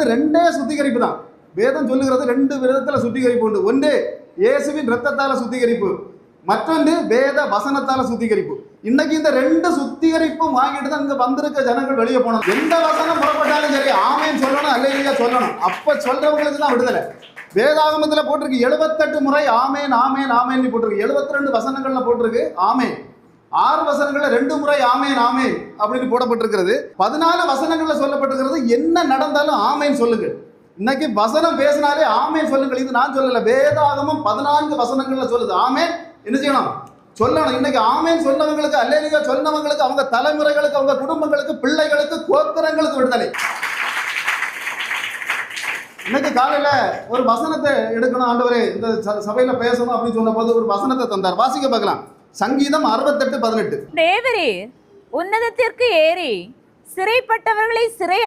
அது ரெண்டே சுத்திகரிப்பு தான். வேதம் சொல்லுகிறது ரெண்டு விதத்தில் சுத்திகரிப்பு உண்டு. ஒன்று இயேசுவின் ரத்தத்தால சுத்திகரிப்பு. மற்றொன்று வேத வசனத்தால சுத்திகரிப்பு. இன்னைக்கு இந்த ரெண்டு சுத்திகரிப்பும் வாங்கிட்டு தான் இங்க வந்திருக்க ஜனங்கள் வெளியே போனோம். எந்த வசனம் புறப்பட்டாலும் சரி ஆமையும் சொல்லணும் அல்லையா சொல்லணும். அப்ப சொல்றவங்களுக்கு தான் விடுதலை. வேதாகமத்தில் போட்டிருக்கு எழுபத்தெட்டு முறை ஆமேன் ஆமேன் ஆமேன் போட்டிருக்கு. எழுபத்தி ரெண்டு வசனங்கள்ல போட்டிருக்கு ஆமேன். ஆறு வசனங்கள்ல ரெண்டு முறை ஆமேன் ஆமேன் அப்படின்னு போடப்பட்டிருக்கிறது. பதினாலு வசனங்கள்ல சொல்லப்பட்டிருக்கு. என்ன நடந்தாலும் ஆமைன்னு சொல்லுங்க. இன்னைக்கு வசனம் பேசினாலே ஆமேன் சொல்லுங்கள். இது நான் சொல்லல. வேதாகமம் பதினான்கு வசனங்கள்ல சொல்லுது. ஆமேன். என்ன செய்யணும்? சொல்லணும். இன்னைக்கு ஆமேன் சொன்னவங்களுக்கு அல்லேலியா சொன்னவங்களுக்கு அவங்க தலைமுறைகளுக்கு அவங்க குடும்பங்களுக்கு பிள்ளைகளுக்கு கோத்திரங்களுக்கு விடுதலை. இன்னைக்கு காலையில ஒரு வசனத்தை எடுக்கணும். ஆண்டவரே இந்த ச- சபையில பேசணும் அப்படின்னு சொன்ன போது ஒரு வசனத்தை தந்தார். வாசிக்க பார்க்கலாம். சங்கீதம் அறுபத்தெட்டு பதினெட்டு. தேவரே உன்னதத்திற்கு ஏறி சிறைப்பட்டவர்களை சிறை